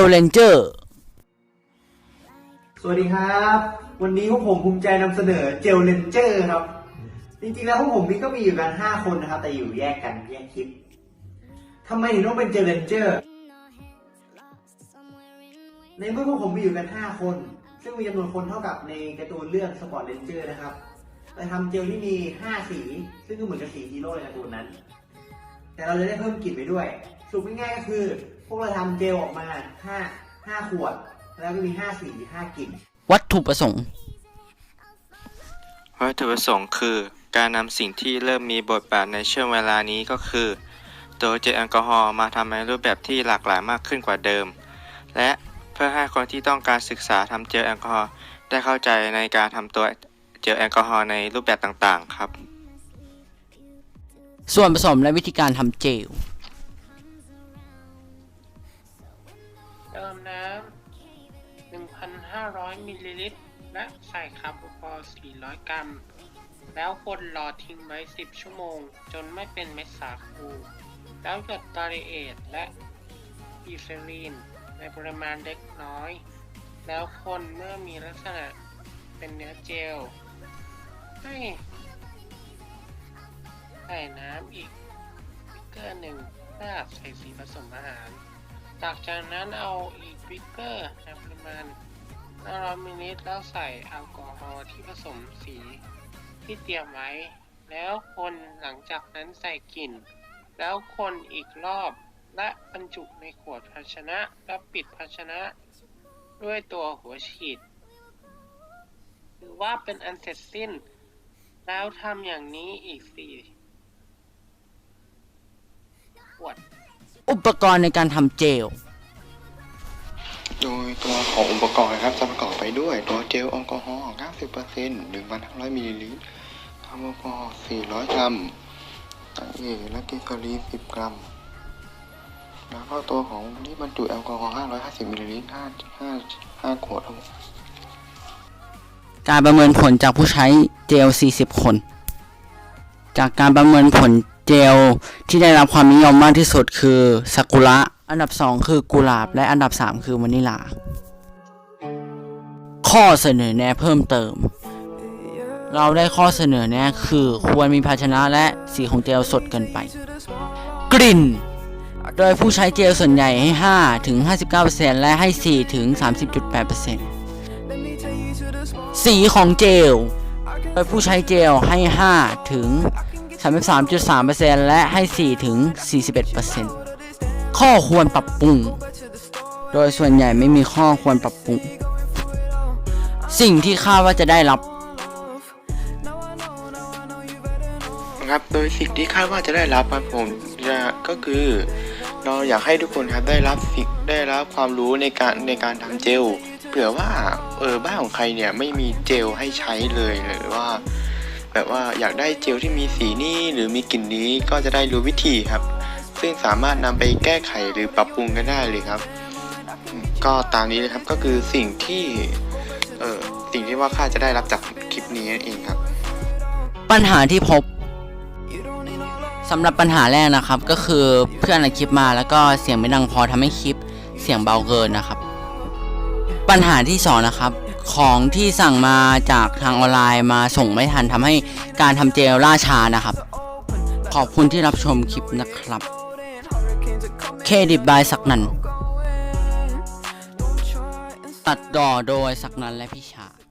ลเลนเจอร์ สวัสดีครับ วันนี้พวกผมภูมิใจนำเสนอเจลเลนเจอร์ครับ จริงๆแล้วพวกผมนี่ก็มีอยู่กัน 5 คนนะครับ แต่อยู่แยกกันแยกคลิปทำไมถึงต้องเป็นเจลเลนเจอร์ ในเมื่อพวกผมมีอยู่กัน 5 คน ซึ่งมีจำนวนคนเท่ากับในการ์ตูนเรื่องสปอร์ตเลนเจอร์นะครับเราทำเจลที่มี 5 สี ซึ่งก็เหมือนกับสีฮีโร่ในการ์ตูนนั้น แต่เราจะได้เพิ่มกลิ่นไปด้วยสรุปง่ายๆก็คือ วกเราทำเจลออกมา5 5ขวด แล้วก็มี5สี5กลิ่น วัตถุประสงค์ วัตถุประสงค์คือ การนำสิ่งที่เริ่มมีบทบาทในช่วงเวลานี้ก็คือ ตัวเจลแอลกอฮอล์มาทำในรูปแบบที่หลากหลายมากขึ้นกว่าเดิม และเพื่อให้คนที่ต้องการศึกษาทำเจลแอลกอฮอล์ได้เข้าใจในการทำตัวเจลแอลกอฮอล์ในรูปแบบต่างๆ ครับ ส่วนผสมและวิธีการทำเจล 1,500มิลลิลิตร และใส่คาร์บอนฟอร์400 กรัม แล้วคนรอทิ้งไว้ 10 ชั่วโมง จนไม่เป็นเม็ดสาคู แล้วหยดตาริเอทและอีเซรีน ในปริมาณเล็กน้อย แล้วคนเมื่อมีลักษณะเป็นเนื้อเจล ให้ใส่น้ำอีกบิกเกอร์หนึ่งเพื่อใส่สีผสมอาหาร จากจากนั้นเอาอีกบิกเกอร์ในป ริมาณ500มิลลิตรแล้วใส่แอลกอฮอล์ที่ผสมสีที่เตรียมไว้ แล้วคนหลังจากนั้นใส่กลิ่น แล้วคนอีกรอบและบรรจุในขวดภาชนะและปิดภาชนะ ด้วยตัวหัวฉีดถือว่าเป็นอันเสร็จสิ้น แล้วทำอย่างนี้อีกสี่ขวด อุปกรณ์ในการทำเจล ตัวของอุปกรณ์นะครับจะประกอบไปด้วย ตัวเจลแอลกอฮอล์ 90% 1,500 มิลลิลิตรคาร์บอนฟอร์400 กรัมไอเอและกิโซลี10 กรัม แล้วก็ตัวของที่บรรจุแอลกอฮอล์ 550 มิลลิลิตร 5 5 5 ขวดครับการประเมินผลจากผู้ใช้เจล 40 คน จากการประเมินผลเจลที่ได้รับความนิยมมากที่สุดคือซากุระ อันดับ 2 คือกุหลาบ และอันดับ 3 คือวานิลา ข้อเสนอแนะเพิ่มเติม เราได้ข้อเสนอแนะคือควรมีภาชนะและสีของเจลสดเกินไป กลิ่น โดยผู้ใช้เจลส่วนใหญ่ให้ 5 ถึง 59%และให้ 4 ถึง 30.8%สีของเจล โดยผู้ใช้เจลให้ 5 ถึง 33.3%และให้ 4 ถึง 41%ข้อควรปรับปรุง โดยส่วนใหญ่ไม่มีข้อควรปรับปรุง สิ่งที่คาดว่าจะได้รับ ครับ โดยสิ่งที่คาดว่าจะได้รับครับผมจะก็คือเราอยากให้ทุกคนครับได้รับสิ่งได้รับความรู้ในการในการทำเจลเผื่อว่าเออบ้านของใครเนี่ยไม่มีเจลให้ใช้เลยหรือว่า แบบว่าอยากได้เจลที่มีสีนี้หรือมีกลิ่นนี้ก็จะได้รู้วิธีครับ ซึ่งสามารถนำไปแก้ไขหรือปรับปรุงกันได้เลยครับ ก็ตามนี้เลยครับก็คือสิ่งที่ สิ่งที่ว่าข้าจะได้รับจากคลิปนี้นั่นเองครับ ปัญหาที่พบสำหรับปัญหาแรกนะครับ ก็คือเพื่อนอัดคลิปมาแล้วก็เสียงไม่ดังพอทำให้คลิปเสียงเบาเกินนะครับ ปัญหาที่สองนะครับ ของที่สั่งมาจากทางออนไลน์มาส่งไม่ทันทำให้การทำเจลล่าช้านะครับ ขอบคุณที่รับชมคลิปนะครับ เครดิตบายสักนันตัดต่อโดยสักนันและพี่ชา